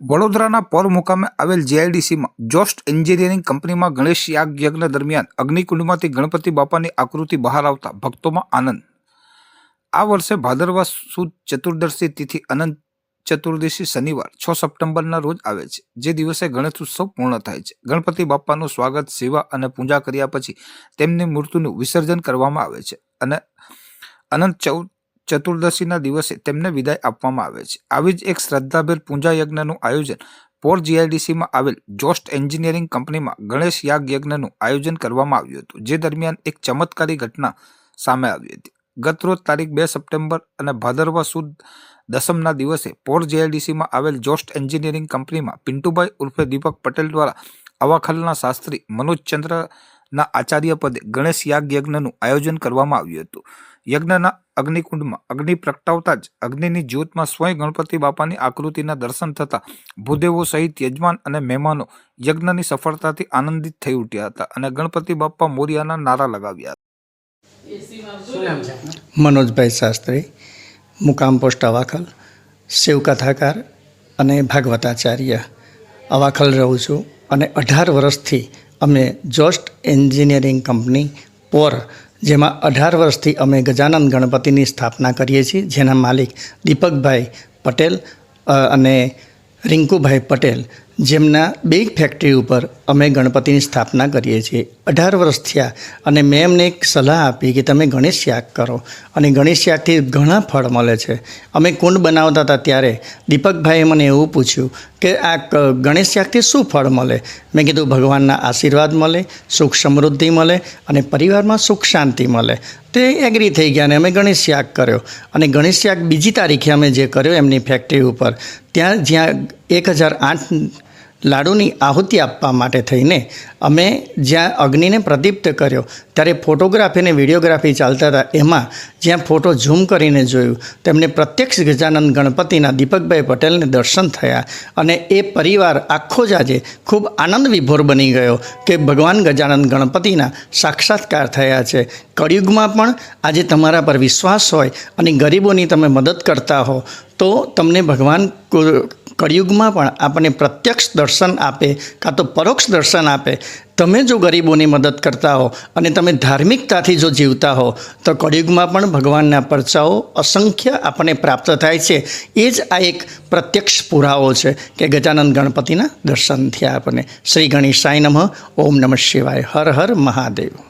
વડોદરાના પોર મુકામે આવેલ જીઆઈડીસીમાં જોસ્ટ એન્જિનિયરિંગ કંપનીમાં ગણેશ યાગ યજ્ઞ દરમિયાન અગ્નિકુંડમાંથી ગણપતિ બાપાની આકૃતિ બહાર આવતા ભક્તોમાં આનંદ. આ વર્ષે ભાદરવા સુદ ચતુર્દશી તિથિ અનંત ચતુર્દશી શનિવાર છ સપ્ટેમ્બરના રોજ આવે છે, જે દિવસે ગણેશ ઉત્સવ પૂર્ણ થાય છે. ગણપતિ બાપાનું સ્વાગત, સેવા અને પૂજા કર્યા પછી તેમની મૂર્તિનું વિસર્જન કરવામાં આવે છે અને અનંત ચૌ ચતુર્દશીના દિવસે તેમને વિદાય આપવામાં આવે છે. આવી જ એક શ્રદ્ધાભેર પૂજા યજ્ઞનું આયોજન પોર જીઆઈડીસીમાં આવેલ જોસ્ટ એન્જિનિયરિંગ કંપનીમાં ગણેશ યાગ યજ્ઞનું આયોજન કરવામાં આવ્યું હતું, જે દરમિયાન એક ચમત્કારી ઘટના સામે આવી હતી. ગત રોજ તારીખ બે સપ્ટેમ્બર અને ભાદરવા સુદ દસમના દિવસે પોર જીઆઈડીસીમાં આવેલ જોસ્ટ એન્જિનિયરિંગ કંપનીમાં પિન્ટુભાઈ ઉર્ફે દીપક પટેલ દ્વારા અવાખલના શાસ્ત્રી મનોજચંદ્રના આચાર્ય પદે ગણેશ યાગ યજ્ઞનું આયોજન કરવામાં આવ્યું હતું. યજ્ઞના અગ્નિકુંડમાં અગ્નિ પ્રગટાવતા જ અગ્નિની જ્યોતમાં સ્વયં ગણપતિ બાપાની આકૃતિના દર્શન થતા ભૂદેવો સહિત યજમાન અને મહેમાનો યજ્ઞની સફળતાથી આનંદિત થઈ ઉઠ્યા હતા અને ગણપતિ બાપા મોરિયાના નારા લગાવ્યા આપનું? મનોજભાઈ શાસ્ત્રી મુકામ પોસ્ટ અવાખલ શિવકથાકાર અને ભાગવતાચાર્ય. અવાખલ રહું છું અને અઢાર વર્ષથી અમે જોસ્ટ એન્જિનિયરિંગ કંપની પોર, જેમાં અઢાર વર્ષથી અમે ગજાનંદ ગણપતિની સ્થાપના કરીએ છીએ, જેના માલિક દીપકભાઈ પટેલ અને રિંકુભાઈ પટેલ. જેમના બે ફેક્ટરી ઉપર અમે ગણપતિની સ્થાપના કરીએ છીએ. અઢાર વર્ષ થયા અને મેં એમને એક સલાહ આપી કે તમે ગણેશ યાગ કરો. અને ગણેશ યાગથી ઘણા ફળ મળે છે. અમે કુંડ બનાવતા હતા ત્યારે દીપકભાઈએ મને એવું પૂછ્યું કે આ ગણેશ યાગથી શું ફળ મળે? મેં કીધું, ભગવાનના આશીર્વાદ મળે, સુખ સમૃદ્ધિ મળે અને પરિવારમાં સુખ શાંતિ મળે. તે એગ્રી થઈ ગયા અને અમે ગણેશ યાગ કર્યો. અને ગણેશ યાગ બીજી તારીખે અમે જે કર્યો એમની ફેક્ટરી ઉપર, ત્યાં જ્યાં એક હજાર આઠ લાડુની આહુતિ આપવા માટે થઈને અમે જ્યાં અગ્નિને પ્રદીપ્ત કર્યો, ત્યારે ફોટોગ્રાફી અને વિડીયોગ્રાફી ચાલતા હતા. એમાં જ્યાં ફોટો ઝૂમ કરીને જોયું, તેમને પ્રત્યક્ષ ગજાનંદ ગણપતિના દીપકભાઈ પટેલને દર્શન થયા અને એ પરિવાર આખો જ આજે ખૂબ આનંદ વિભોર બની ગયો કે ભગવાન ગજાનંદ ગણપતિના સાક્ષાત્કાર થયા છે. કળિયુગમાં પણ આજે તમારા પર વિશ્વાસ હોય અને ગરીબોની તમે મદદ કરતા હો તો તમને ભગવાન કળિયુગમાં પણ આપણને પ્રત્યક્ષ દર્શન આપે, કાં તો પરોક્ષ દર્શન આપે. તમે જો ગરીબોની મદદ કરતા હો અને તમે ધાર્મિકતાથી જો જીવતા હો, તો કળિયુગમાં પણ ભગવાનના પરચાઓ અસંખ્ય આપણને પ્રાપ્ત થાય છે. એ જ આ એક પ્રત્યક્ષ પુરાવો છે કે ગજાનંદ ગણપતિના દર્શન થયા આપણને. શ્રી ગણેશાય નમઃ. ઓમ નમઃ શિવાય. હર હર મહાદેવ.